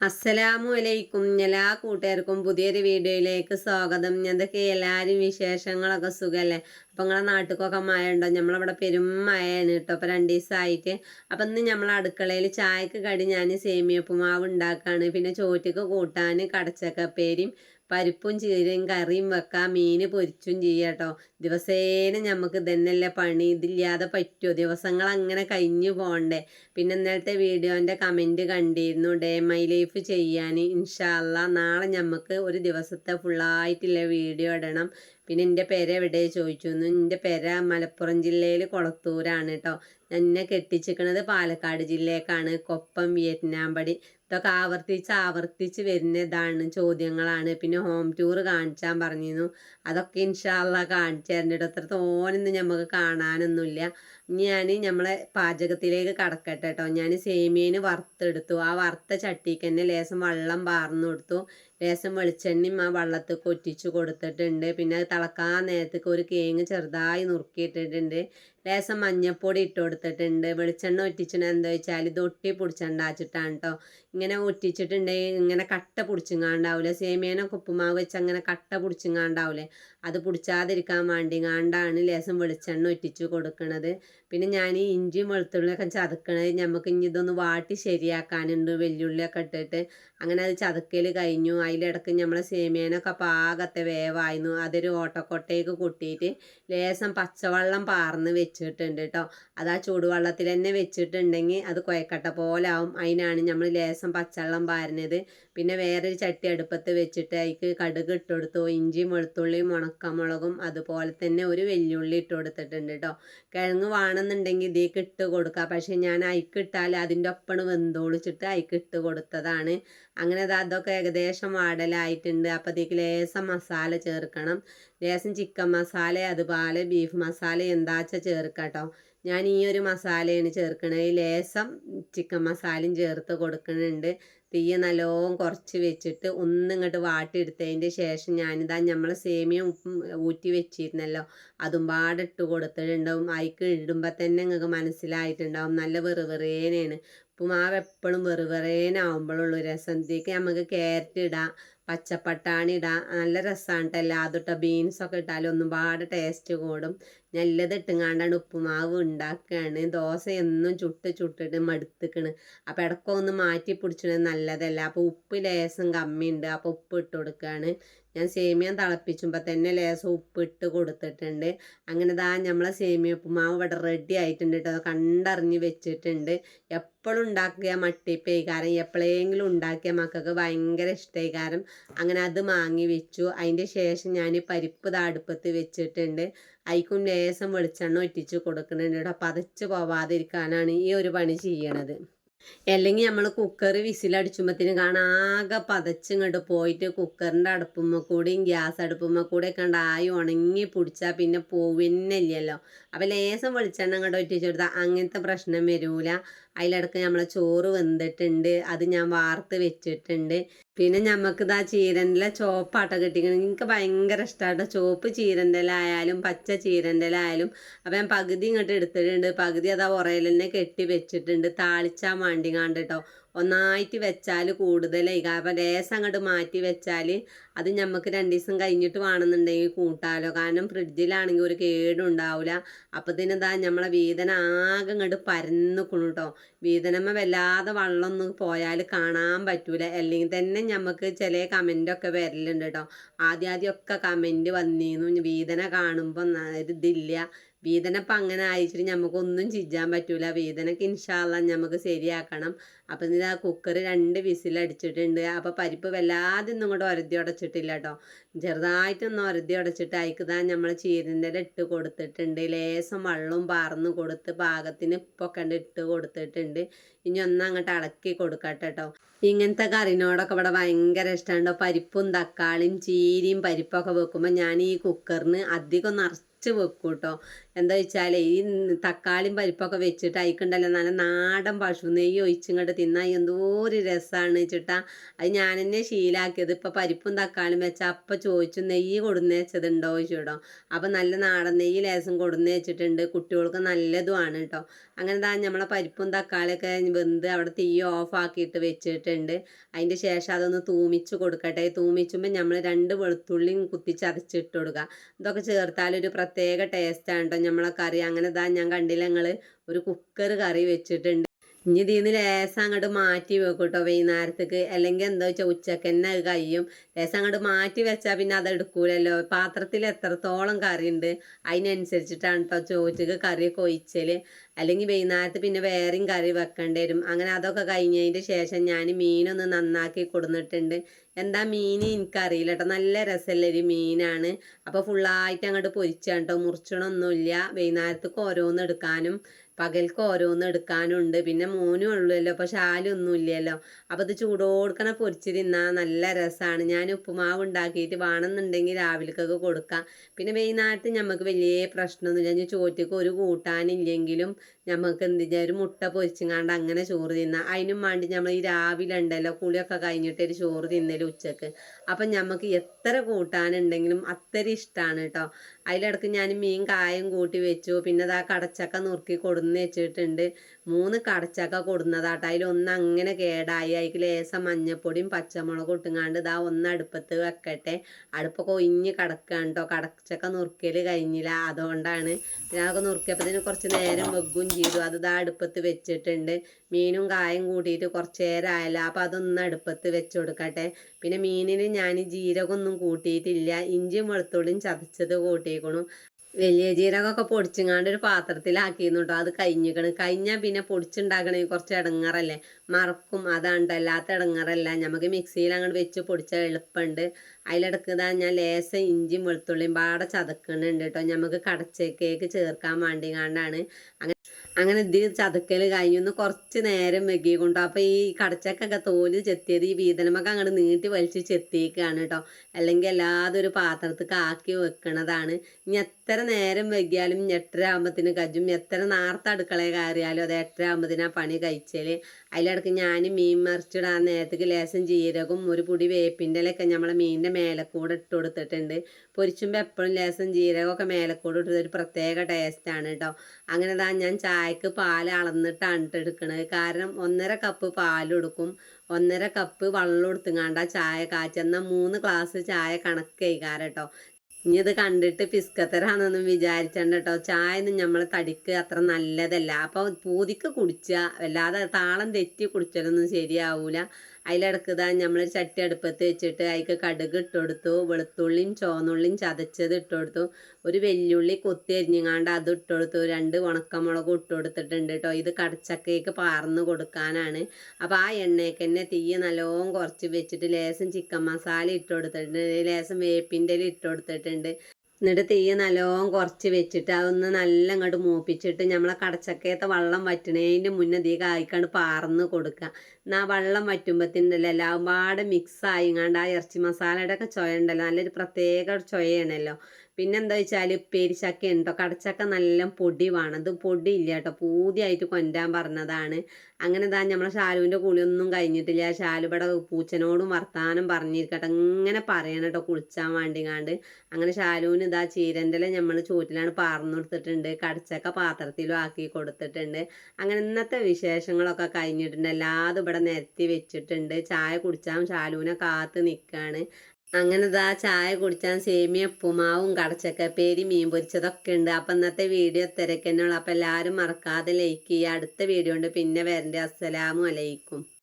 അസ്സലാമു അലൈക്കും. എല്ലാ കൂട്ടുകാർക്കും പുതിയൊരു വീഡിയോയിലേക്ക് സ്വാഗതം. എന്തൊക്കെ എല്ലാവരും വിശേഷങ്ങളൊക്കെ സുഖമല്ലേ അപ്പം നിങ്ങളെ നാട്ടിലൊക്കെ മഴ ഉണ്ടോ നമ്മളവിടെ പെരും മഴയാണ് കേട്ടോ. അപ്പം രണ്ട് ദിവസമായിട്ട് അപ്പം ഇന്ന് നമ്മൾ അടുക്കളയിൽ ചായക്ക് കടി ഞാൻ സേമിയപ്പുമാവ് ഉണ്ടാക്കുകയാണ് പിന്നെ ചോറ്റക്ക് കൂട്ടാൻ കടച്ചക്കപ്പേരിയും പരിപ്പും ചീരയും കറിയും വെക്കാം മീൻ പൊരിച്ചും ചെയ്യാം കേട്ടോ. ദിവസേന നമുക്ക് ഇതന്നെയല്ലേ പണി ഇതില്ലാതെ പറ്റുമോ ദിവസങ്ങൾ അങ്ങനെ കഴിഞ്ഞു പോകണ്ടേ പിന്നെ ഇന്നലത്തെ വീഡിയോന്റെ കമന്റ് കണ്ടിരുന്നു ഡേ മൈ ലൈഫ് ചെയ്യാൻ ഇൻഷാല്ല നാളെ നമുക്ക് ഒരു ദിവസത്തെ ഫുള്ളായിട്ടുള്ള വീഡിയോ ഇടണം. പിന്നെ എന്റെ പേര് എവിടെ ചോദിച്ചു എന്റെ പേര് മലപ്പുറം ജില്ലയിൽ കൊളത്തൂരാണ് കേട്ടോ. എന്നെ കെട്ടിച്ചിരിക്കണത് പാലക്കാട് ജില്ലയിലേക്കാണ് കൊപ്പം വിയറ്റ്നാം പടി. ഇതൊക്കെ ആവർത്തിച്ച് ആവർത്തിച്ച് വരുന്നതാണ് ചോദ്യങ്ങളാണ്. പിന്നെ ഹോം ടൂർ കാണിച്ചാൻ പറഞ്ഞിരുന്നു. അതൊക്കെ ഇൻഷാല്ല കാണിച്ചു തരേണ്ടിട്ട് അത്രത്തോനൊന്നും ഞമ്മക്ക് കാണാനൊന്നുമില്ല. ഞാൻ നമ്മളെ പാചകത്തിലേക്ക് കടക്കട്ടെ കേട്ടോ ഞാൻ സേമിയന് വറുത്തെടുത്തു. ആ വറുത്ത ചട്ടിക്ക് തന്നെ ലേശം വെള്ളം പാർന്നു കൊടുത്തു. ലേശം വെളിച്ചെണ്ണയും ആ വെള്ളത്തിൽ കൊറ്റിച്ച് കൊടുത്തിട്ടുണ്ട്. പിന്നെ തിളക്കാൻ നേരത്തേക്ക് ഒരു കേങ്ങ് ചെറുതായി നുറുക്കിയിട്ടിട്ടുണ്ട്. ലേശം മഞ്ഞപ്പൊടി ഇട്ട് കൊടുത്തിട്ടുണ്ട്. വെളിച്ചെണ്ണ ഒറ്റിച്ചിട്ട് എന്താ വെച്ചാൽ ഇത് ഒട്ടി പൊടിച്ചുണ്ടാച്ചിട്ടാണ് കേട്ടോ ഇങ്ങനെ ഒറ്റിച്ചിട്ടുണ്ടെങ്കിൽ ഇങ്ങനെ കട്ട പിടിച്ചിങ്ങാണ്ടാവില്ല സേമിയനൊക്കെ ഉപ്പുമാവ് വെച്ച് അങ്ങനെ കട്ട പൊടിച്ചിങ്ങാണ്ടാവില്ലേ അത് പൊടിച്ചാതിരിക്കാൻ വേണ്ടി കണ്ടാണ് ലേശം വെളിച്ചെണ്ണ ഒറ്റിച്ച് കൊടുക്കണത്. പിന്നെ ഞാൻ ഈ ഇഞ്ചിയും വെളുത്തുള്ളിയൊക്കെ ചതക്കണത് നമുക്ക് ഇനി ഇതൊന്ന് വാട്ടി ശരിയാക്കാനുണ്ട്. വെല്ലുള്ളിയൊക്കെ ഇട്ടിട്ട് അങ്ങനെ അത് ചതക്കൽ കഴിഞ്ഞു. അതിലിടക്ക് നമ്മളെ സേമിയനൊക്കെ പാകത്തെ വേവായിരുന്നു അതൊരു ഓട്ടക്കൊട്ടയ്ക്ക് കൂട്ടിയിട്ട് ലേശം പച്ചവെള്ളം പാർന്ന് വെച്ചിട്ടുണ്ട് കേട്ടോ അത് ആ ചൂടുവെള്ളത്തിൽ തന്നെ വെച്ചിട്ടുണ്ടെങ്കിൽ അത് കുഴക്കട്ട പോലെ ആവും അതിനാണ് നമ്മൾ ലേശം പച്ചവെള്ളം പാരുന്നത്. പിന്നെ വേറൊരു ചട്ടി അടുപ്പത്ത് വെച്ചിട്ട് അതിക്ക് കടുക് ഇട്ടെടുത്തു. ഇഞ്ചിയും വെളുത്തുള്ളിയും ഉണക്കമുളകും അതുപോലെ തന്നെ ഒരു വെല്ലുള്ളി ഇട്ട് കൊടുത്തിട്ടുണ്ട് കേട്ടോ കിഴങ്ങ് വേണമെന്നുണ്ടെങ്കിൽ ഇതിലേക്ക് ഇട്ട് കൊടുക്കുക പക്ഷേ ഞാൻ അയക്കിട്ടാൽ അതിന്റെ ഒപ്പം വെന്തോളിച്ചിട്ട് അയക്ക് ഇട്ട് കൊടുത്തതാണ്. അങ്ങനെ അത് അതൊക്കെ ഏകദേശം വാടലായിട്ടുണ്ട്. അപ്പോൾ അതിലേക്ക് ലേസം മസാല ചേർക്കണം. ലേസം ചിക്കൻ മസാല അതുപോലെ ബീഫ് മസാല എന്താച്ച ചേർക്കാം കേട്ടോ ഞാൻ ഈ ഒരു മസാലയാണ് ചേർക്കണത്. ലേസം ചിക്കൻ മസാലയും ചേർത്ത് കൊടുക്കുന്നുണ്ട്. തീയ നല്ലോണം കുറച്ച് വെച്ചിട്ട് ഒന്നിങ്ങോട്ട് വാട്ടിയെടുത്തതിന്റെ ശേഷം ഞാനിതാ നമ്മൾ സേമിയ ഉപ്പും ഊറ്റി വെച്ചിരുന്നല്ലോ. അതും പാടെ ഇട്ട് കൊടുത്തിട്ടുണ്ടാവും. അതിക്ക് ഇടുമ്പോൾ തന്നെ നിങ്ങൾക്ക് മനസ്സിലായിട്ടുണ്ടാവും. നല്ല വെറുവെറേനാണ്. ഉപ്പുമാവ് എപ്പോഴും വെറുവെറേനാവുമ്പോഴുള്ളൂ രസം ഇതിലേക്ക് നമുക്ക് ക്യാരറ്റ് ഇടാം. പച്ചപ്പട്ടാണി ഇടാം. നല്ല രസമാണ് കേട്ടോ എല്ലാതും ഇട്ട. ബീൻസൊക്കെ ഇട്ടാലും ഒന്നും പാടെ ടേസ്റ്റ് കൂടും. നല്ലത് ഇട്ടുങ്ങാണ്ടാണ് ഉപ്പുമാവ് ഉണ്ടാക്കുകയാണ് ദോശ എന്നും ചുട്ട് ചുട്ടിട്ട് മടുത്തിക്കണ്. അപ്പോൾ ഇടക്കൊന്ന് മാറ്റി പിടിച്ചിട്ട് നല്ലതല്ല. അപ്പോൾ ഉപ്പ് ലേസം കമ്മിയുണ്ട്. അപ്പോൾ ഉപ്പ് ഇട്ട് കൊടുക്കുകയാണ് ഞാൻ സേമിയ തിളപ്പിച്ചുമ്പോൾ തന്നെ ലേസം ഉപ്പ് ഇട്ട് കൊടുത്തിട്ടുണ്ട്. അങ്ങനെ ദാ നമ്മളെ സേമിയ ഉപ്പുമാവ് ഇവിടെ റെഡി ആയിട്ടുണ്ട് കേട്ടോ കണ്ടറിഞ്ഞ് വെച്ചിട്ടുണ്ട്. എപ്പോഴും ഉണ്ടാക്കിയ മട്ടിപ്പേ കാരണം എപ്പോഴെങ്കിലും ഉണ്ടാക്കിയ മക്കൾക്ക് ഭയങ്കര ഇഷ്ടമായി കാരണം അങ്ങനെ അത് മാങ്ങി വെച്ചു. അതിന്റെ ശേഷം ഞാൻ പരിപ്പ് അടുപ്പത്ത് വെച്ചിട്ടുണ്ട്. അതിക്കും ലേസം വെളിച്ചെണ്ണ ഒറ്റിച്ച് കൊടുക്കുന്നുണ്ട് കേട്ടോ പതച്ച് പോവാതിരിക്കാനാണ് ഈ ഒരു പണി ചെയ്യണത്. അല്ലെങ്കിൽ നമ്മൾ കുക്കർ വിസിലടിച്ചുമ്പത്തിന് ആകെ പതച്ചിങ്ങോട്ട് പോയിട്ട് കുക്കറിന്റെ അടുപ്പുമ്മ കൂടിയും ഗ്യാസ് അടുപ്പുമ്മ കൂടെ കണ്ട് ആയി ഉണങ്ങി പിടിച്ചാൽ പിന്നെ പോവുന്നില്ലല്ലോ. അപ്പം ലേസം വെളിച്ചെണ്ണ അങ്ങോട്ട് ഒറ്റിച്ചെടുത്താൽ അങ്ങനത്തെ പ്രശ്നം വരൂല. അതിലിടക്ക് നമ്മളെ ചോറ് വെന്തിട്ടുണ്ട് അത് ഞാൻ വാർത്ത് വെച്ചിട്ടുണ്ട്. പിന്നെ ഞമ്മക്ക് ഇതാ ചീരന്റെ ചോപ്പാട്ട കിട്ടിക്കണം. എനിക്ക് ഭയങ്കര ഇഷ്ടമാട്ടോ ചോപ്പ് ചീരന്റെ ആയാലും പച്ച ചീരന്റെ ആയാലും അപ്പം ഞാൻ പകുതി ഇങ്ങോട്ട് എടുത്തിട്ടുണ്ട്. പകുതി അതാ ഉറയിൽ തന്നെ കെട്ടി വെച്ചിട്ടുണ്ട്. താളിച്ചാൻ മാണ്ടിങ്ങാണ്ട് കണ്ടിട്ടോ ഒന്നായിട്ട് വെച്ചാൽ കൂടുതലായി. കാരണം ലേശം അങ്ങോട്ട് മാറ്റി വെച്ചാൽ അത് നമുക്ക് രണ്ട് ദിവസം കഴിഞ്ഞിട്ട് വേണമെന്നുണ്ടെങ്കിൽ കൂട്ടാലോ. കാരണം ഫ്രിഡ്ജിലാണെങ്കിൽ ഒരു കേടും ഉണ്ടാവില്ല അപ്പം ഇതിനെന്താ നമ്മളെ വീതന ആകെ അങ്ങോട്ട് പരന്നുക്കണം കേട്ടോ വീതനമ്മ വല്ലാതെ വെള്ളമൊന്നും പോയാൽ കാണാൻ പറ്റൂല. അല്ലെങ്കിൽ തന്നെ നമുക്ക് ചില കമന്റൊക്കെ വരലുണ്ട് കേട്ടോ ആദ്യം ആദ്യമൊക്കെ കമന്റ് വന്നിരുന്നു വീതന കാണുമ്പോൾ ഇതില്ല. വീതനപ്പം അങ്ങനെ അയച്ചിട്ട് നമുക്കൊന്നും ചിജാൻ പറ്റൂല. വീതനക്ക് ഇൻഷാല്ല നമുക്ക് ശരിയാക്കണം. അപ്പം ഇതാ കുക്കർ രണ്ട് വിസിൽ അടിച്ചിട്ടുണ്ട്. അപ്പോൾ പരിപ്പ് വല്ലാതെ ഒന്നും കൂടെ ഒരതി ഉടച്ചിട്ടില്ല കേട്ടോ ചെറുതായിട്ടൊന്ന് ഒരതി ഉടച്ചിട്ട് അതിക്ക് നമ്മൾ ചീരന്റെ ഇട്ട് കൊടുത്തിട്ടുണ്ട്. ലേശം വെള്ളവും പാർന്ന് കൊടുത്ത് പാകത്തിന് ഉപ്പൊക്കെ ഇട്ട് കൊടുത്തിട്ടുണ്ട്. ഇനി ഒന്ന് അങ്ങോട്ട് ഇളക്കി കൊടുക്കട്ടെ കേട്ടോ ഇങ്ങനത്തെ കറിനോടൊക്കെ ഇവിടെ ഭയങ്കര ഇഷ്ടമുണ്ടോ പരിപ്പും തക്കാളിയും ചീരയും പരിപ്പൊക്കെ വെക്കുമ്പോൾ ഞാൻ ഈ കുക്കറിന് അധികം നിറച്ച് നിറച്ച് വെക്കും കേട്ടോ എന്താ വെച്ചാൽ ഈ തക്കാളിയും പരിപ്പൊക്കെ വെച്ചിട്ട് അയക്കുണ്ടല്ലോ. നല്ല നാടൻ പശു നെയ്യ് ഒഴിച്ചിങ്ങോട്ട് തിന്നാൽ എന്തോ ഒരു രസമാണ് വെച്ചിട്ടാ അത് ഞാൻ തന്നെ ശീലാക്കിയത്. ഇപ്പം പരിപ്പും തക്കാളിയും വെച്ചാൽ അപ്പം ചോദിച്ചു നെയ്യ് കൊടുന്നേച്ചതുണ്ടോ ചോദിച്ചു കേട്ടോ. അപ്പം നല്ല നാടൻ നെയ്യ് ലേസം കൊടുന്ന് വെച്ചിട്ടുണ്ട്. കുട്ടികൾക്ക് നല്ലതുമാണ് കേട്ടോ. അങ്ങനെ താ നമ്മളെ പരിപ്പും തക്കാളിയൊക്കെ വെന്ത് അവിടെ തീ ഓഫ് ആക്കിയിട്ട് വെച്ചിട്ടുണ്ട്. അതിന്റെ ശേഷം അതൊന്ന് തൂമിച്ച് കൊടുക്കട്ടെ. തൂമിച്ചുമ്പോൾ നമ്മൾ രണ്ട് വെളുത്തുള്ളിയും കുത്തി ചതച്ചിട്ട് കൊടുക്കുക ഇതൊക്കെ ചേർത്താൽ ഒരു പ്രത്യേക ടേസ്റ്റാണ് കേട്ടോ നമ്മളെ കറി. അങ്ങനെ ഇതാ ഞാൻ കണ്ടില്ല ഞങ്ങൾ ഒരു കുക്കർ കറി വെച്ചിട്ടുണ്ട്. ഇനി ഇതിന്ന് ലേസം അങ്ങോട്ട് മാറ്റി വെക്കും കേട്ടോ വൈകുന്നേരത്തേക്ക്. അല്ലെങ്കിൽ എന്താ വെച്ചാൽ ഉച്ചയ്ക്ക് തന്നെ അത് കഴിയും. ലേസം അങ്ങോട്ട് മാറ്റി വെച്ചാൽ പിന്നെ അത് എടുക്കൂലല്ലോ. പാത്രത്തിൽ എത്രത്തോളം കറി ഉണ്ട് അതിനനുസരിച്ചിട്ടാണ് കേട്ടോ ചോറ്റക്ക് കറിയൊക്കെ ഒഴിച്ചൽ അല്ലെങ്കിൽ വൈകുന്നേരത്ത് പിന്നെ വേറെയും കറി വെക്കേണ്ടി വരും. അങ്ങനെ അതൊക്കെ കഴിഞ്ഞതിന്റെ ശേഷം ഞാൻ മീനൊന്ന് നന്നാക്കി കൊടുത്തിട്ടുണ്ട് എന്താ മീൻ എനിക്കറിയില്ല കേട്ടോ നല്ല രസമുള്ള ഒരു മീനാണ്. അപ്പോൾ ഫുള്ളായിട്ട് അങ്ങോട്ട് പൊരിച്ചാണ് കേട്ടോ മുറിച്ചണമൊന്നുമില്ല വൈകുന്നേരത്തേക്ക് ഓരോന്ന് എടുക്കാനും പകൽക്ക് ഓരോന്ന് എടുക്കാനുണ്ട് പിന്നെ മോനും ഉള്ളല്ലോ അപ്പോൾ ശാലൊന്നും ഇല്ലല്ലോ. അപ്പോൾ ഇത് ചൂടോടുക്കണ പൊരിച്ച് തിന്നാൽ നല്ല രസമാണ് ഞാൻ ഉപ്പുമാവ് ഉണ്ടാക്കിയിട്ട് വേണമെന്നുണ്ടെങ്കിൽ രാവിലേക്കൊക്കെ കൊടുക്കാം. പിന്നെ വൈകുന്നേരത്ത് നമുക്ക് വലിയ പ്രശ്നമൊന്നുമില്ല. ഞാൻ ചോറ്റക്ക് ഒരു കൂട്ടാനില്ലെങ്കിലും നമുക്ക് എന്ത് ചെയ്യാം? ഒരു മുട്ട പൊരിച്ചങ്ങാണ്ട് അങ്ങനെ ചോറ് തിന്നാം. അതിനും വേണ്ടി നമ്മൾ ഈ രാവിലെ ഉണ്ടല്ലോ കുളിയൊക്കെ കഴിഞ്ഞിട്ട് ഒരു ചോറ് തിന്നൽ ഉച്ചയ്ക്ക്. അപ്പം നമുക്ക് എത്ര കൂട്ടാനുണ്ടെങ്കിലും അത്ര ഇഷ്ടമാണ് കേട്ടോ അതിലിടക്ക് ഞാൻ മീൻ കായം കൂട്ടി വെച്ചു. പിന്നെ അത് ആ കടച്ചക്ക നുറുക്കി കൊടുന്ന് വെച്ചിട്ടുണ്ട്. മൂന്ന് കടച്ചക്ക കൊടുന്നതാട്ടോ അതിലൊന്ന് അങ്ങനെ കേടായി. അതിൽ ലേസം മഞ്ഞപ്പൊടിയും പച്ചമുളകും ഇട്ടുങ്ങാണ്ട് ഇതാ ഒന്ന് അടുപ്പത്ത് വെക്കട്ടെ. അടുപ്പൊക്കെ ഒഴിഞ്ഞ് കിടക്കുകയാണ് കേട്ടോ കടച്ചക്ക നുറുക്കൽ കഴിഞ്ഞില്ല. അതുകൊണ്ടാണ് പിന്നെ അതൊക്കെ നുറുക്കിയപ്പോൾ കുറച്ച് നേരം വെക്കും ചെയ്തു. അത് ഇതാ അടുപ്പത്ത് വെച്ചിട്ടുണ്ട്. മീനും കായും കൂട്ടിയിട്ട് കുറച്ച് നേരം ആയല്ലോ. അപ്പോൾ അതൊന്ന് അടുപ്പത്ത് വെച്ച് കൊടുക്കട്ടെ. പിന്നെ മീനിന് ഞാൻ ജീരകമൊന്നും കൂട്ടിയിട്ടില്ല. ഇഞ്ചിയും വെളുത്തുള്ളിയും ചതച്ചത് കൂട്ടിയേക്കണു. വലിയ ജീരകമൊക്കെ പൊടിച്ചിങ്ങാണ്ട് ഒരു പാത്രത്തിലാക്കിയിരുന്നു കേട്ടോ അത് കഴിഞ്ഞിക്കണ്. കഴിഞ്ഞാൽ പിന്നെ പൊടിച്ചുണ്ടാക്കണേ കുറച്ച് ഇടങ്ങറല്ലേ? മറക്കും. അതാണ്ട് അല്ലാത്ത ഇടങ്ങറല്ല. നമുക്ക് മിക്സിയിൽ അങ്ങോട്ട് വെച്ച് പൊടിച്ചാൽ എളുപ്പമുണ്ട് അതിലിടക്ക് ഞാൻ ലേശം ഇഞ്ചിയും വെളുത്തുള്ളിയും പാടെ ചതക്കുന്നുണ്ട് കേട്ടോ നമുക്ക് കടച്ചേക്കേക്ക് ചേർക്കാൻ വേണ്ടിങ്ങാണ്ടാണ്. അങ്ങനെ അങ്ങനെ ഇത് ചതക്കൽ കഴിഞ്ഞൊന്ന് കുറച്ച് നേരം വെക്കിക്കൊണ്ടു അപ്പോൾ ഈ കടച്ചക്കൊക്കെ തോൽ ചെത്തിയത് ഈ വീതനമൊക്കെ അങ്ങോട്ട് നീട്ടി വലിച്ച് ചെത്തിയേക്കാണ് കേട്ടോ അല്ലെങ്കിൽ അല്ലാതെ ഒരു പാത്രത്തേക്ക് ആക്കി വെക്കണതാണ്. ഇനി എത്ര നേരം വെക്കിയാലും എട്ടര ആകുമ്പത്തിന് കജ്ജും. എത്ര നേരത്തെ അടുക്കളയിൽ കയറിയാലും അത് എട്ടര ആ പണി കഴിച്ചാൽ അതിലിടക്ക് ഞാൻ മീൻ മറിച്ചിടാൻ നേരത്തേക്ക് ലേശം ജീരകവും ഒരു പൊടി വേപ്പിന്റെ ഇലയൊക്കെ നമ്മളെ മീനിന്റെ മേലക്കൂടെ ഇട്ട് കൊടുത്തിട്ടുണ്ട്. പൊരിച്ചുമ്പോൾ എപ്പോഴും ലേശം ജീരകമൊക്കെ മേലക്കൂടെ ഇട്ടത് ഒരു പ്രത്യേക ടേസ്റ്റാണ് കേട്ടോ അങ്ങനെ താ ഞാൻ ചായക്ക് പാൽ അളന്നിട്ടാണ് എടുക്കുന്നത് കാരണം ഒന്നര കപ്പ് പാൽ കൊടുക്കും. ഒന്നര കപ്പ് വെള്ളം എടുത്തുങ്ങാണ്ട ചായ കാച്ചെന്ന മൂന്ന് ഗ്ലാസ് ചായ കണക്ക് കഴിക്കാറ് കേട്ടോ ഇനി ഇത് കണ്ടിട്ട് പിസ്കത്തരാണെന്നൊന്നും വിചാരിച്ചണ്ട കേട്ടോ ചായ ഒന്നും നമ്മൾ തടിക്ക് അത്ര നല്ലതല്ല. അപ്പോൾ പൂതിക്ക് കുടിക്കുക അല്ലാതെ താളം തെറ്റി കുടിച്ചാലൊന്നും ശരിയാവൂല. അതിലിടക്ക് ഇതാ നമ്മൾ ചട്ടി അടുപ്പത്ത് വെച്ചിട്ട് അതിക്ക് കടുക് ഇട്ട് കൊടുത്തു വെളുത്തുള്ളിയും ചുവന്നുള്ളിയും ചതച്ചത് ഇട്ട് കൊടുത്തു ഒരു വെല്ലുള്ളി കൊത്തി അരിഞ്ഞങ്ങാണ്ട് അത് ഇട്ട് കൊടുത്തു രണ്ട് ഉണക്കമുളകും ഇട്ട് കൊടുത്തിട്ടുണ്ട് കേട്ടോ ഇത് കടച്ചക്കയ്ക്ക് പാർന്ന് കൊടുക്കാനാണ്. അപ്പോൾ ആ എണ്ണയ്ക്ക് തന്നെ തീ നല്ലോണം കുറച്ച് വെച്ചിട്ട് ലേശം ചിക്കൻ മസാല ഇട്ട് കൊടുത്തിട്ടുണ്ട് ലേശം വേപ്പിന്റെ ഇട്ട് കൊടുത്തിട്ടുണ്ട് എന്നിട്ട് തീ നല്ലോണം കുറച്ച് വെച്ചിട്ട് അതൊന്ന് നല്ല അങ്ങോട്ട് മൂപ്പിച്ചിട്ട് നമ്മളെ കടച്ചക്കയത്തെ വെള്ളം വറ്റണേന്റെ മുന്നേ തീ കായ്ക്കാണ്ട് പാർന്ന് കൊടുക്കുക എന്നാൽ വെള്ളം വറ്റുമ്പത്തിന്റെല്ലോ എല്ലാം പാടെ മിക്സ് ആയിങ്ങാണ്ട് ആ ഇറച്ചി മസാലയുടെ ഒക്കെ ചുയ ഉണ്ടല്ലോ. നല്ലൊരു പ്രത്യേക ചുയയാണല്ലോ പിന്നെന്താ വെച്ചാൽ പെരിച്ചക്ക ഉണ്ടോ? കടച്ചക്ക നല്ല പൊടി വേണം. അത് പൊടി ഇല്ല കേട്ടോ. പൂതിയായിട്ട് കൊണ്ടാൻ പറഞ്ഞതാണ്. അങ്ങനെ താ നമ്മളെ ഷാലുവിന്റെ കുളിയൊന്നും കഴിഞ്ഞിട്ടില്ല. ഷാലു ഇവിടെ പൂച്ചനോടും വർത്താനം പറഞ്ഞിരിക്കട്ടെ. ഇങ്ങനെ പറയണം കേട്ടോ കുളിച്ചാൻ വേണ്ടിങ്ങാണ്ട്. അങ്ങനെ ഷാലുവിന് ഇതാ ചീരന്റെ നമ്മൾ ചൂറ്റിലാണ് പാർന്നു കൊടുത്തിട്ടുണ്ട്. കടച്ചക്ക പാത്രത്തിലും ആക്കി കൊടുത്തിട്ടുണ്ട്. അങ്ങനെ ഇന്നത്തെ വിശേഷങ്ങളൊക്കെ കഴിഞ്ഞിട്ടുണ്ട്. എല്ലാതും ഇവിടെ നിരത്തി വെച്ചിട്ടുണ്ട്. ചായ കുടിച്ചാൽ ഷാലുവിനെ കാത്ത് നിൽക്കുകയാണ് അങ്ങനെ ഇതാ ചായ കുടിച്ചാൽ സേമിയ ഉപ്പുമാവും പേരി മീൻ പൊരിച്ചതൊക്കെ ഉണ്ട്. അപ്പം ഇന്നത്തെ വീഡിയോ തിരക്കന്നുള്ളൂ അപ്പം എല്ലാവരും മറക്കാതെ ലൈക്ക് ചെയ്യുക. അടുത്ത വീഡിയോ ഉണ്ട്. പിന്നെ വരണ്ടേ. അസ്സലാമു അലൈക്കും.